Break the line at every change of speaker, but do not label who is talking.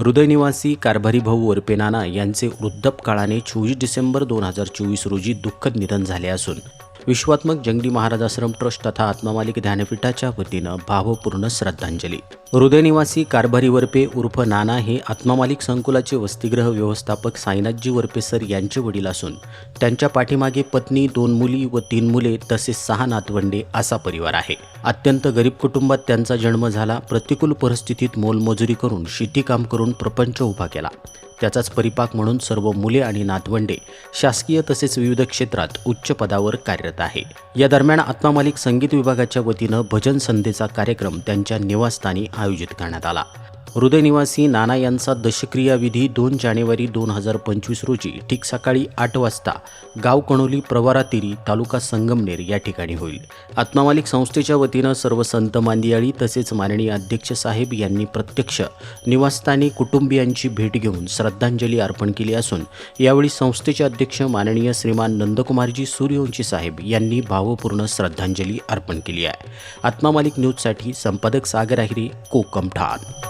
हृदयनिवासी कारभारी भाऊ वरपे नाना यांचे वृद्धपकाळाने चोवीस डिसेंबर दोन हजार चोवीस रोजी दुःखद निधन झाले असून विश्वात्मक जंगली महाराज आश्रम ट्रस्ट तथा आत्मामालिक ध्यानपीठाच्या वतीनं भावपूर्ण श्रद्धांजली. हृदयनिवासी कारभारी वरपे उर्फ नाना हे आत्मामालिक संकुलाचे वसतिगृह व्यवस्थापक साईनाथजी वरपे सर यांचे वडील असून त्यांच्या पाठीमागे पत्नी दोन मुली व तीन मुले तसेच सहा नातवंडे असा परिवार आहे. अत्यंत गरीब कुटुंबात त्यांचा जन्म झाला प्रतिकूल परिस्थितीत मोलमजुरी करून शेतीकाम करून प्रपंच उभा केला. त्याचाच परिपाक म्हणून सर्व मुले आणि नातवंडे शासकीय तसेच विविध क्षेत्रात उच्च पदावर कार्यरत आहे. या दरम्यान आत्मामालिक संगीत विभागाच्या वतीनं भजन संध्येचा कार्यक्रम त्यांच्या निवासस्थानी आयोजित करण्यात आला. हृदयनिवासी नाना यांचा दशक्रियाविधी दोन जानेवारी दोन हजार पंचवीस रोजी ठीक सकाळी आठ वाजता गाव कणोली प्रवारातिरी तालुका संगमनेर या ठिकाणी होईल. आत्मामालिक संस्थेच्या वतीनं सर्व संत मांदियाळी तसेच माननीय अध्यक्ष साहेब यांनी प्रत्यक्ष निवासस्थानी कुटुंबियांची भेट घेऊन श्रद्धांजली अर्पण केली असून यावेळी संस्थेचे अध्यक्ष माननीय श्रीमान नंदकुमारजी सूर्यवंशी साहेब यांनी भावपूर्ण श्रद्धांजली अर्पण केली आहे. आत्मामालिक न्यूजसाठी संपादक सागर आहिरे कोकम ठाण.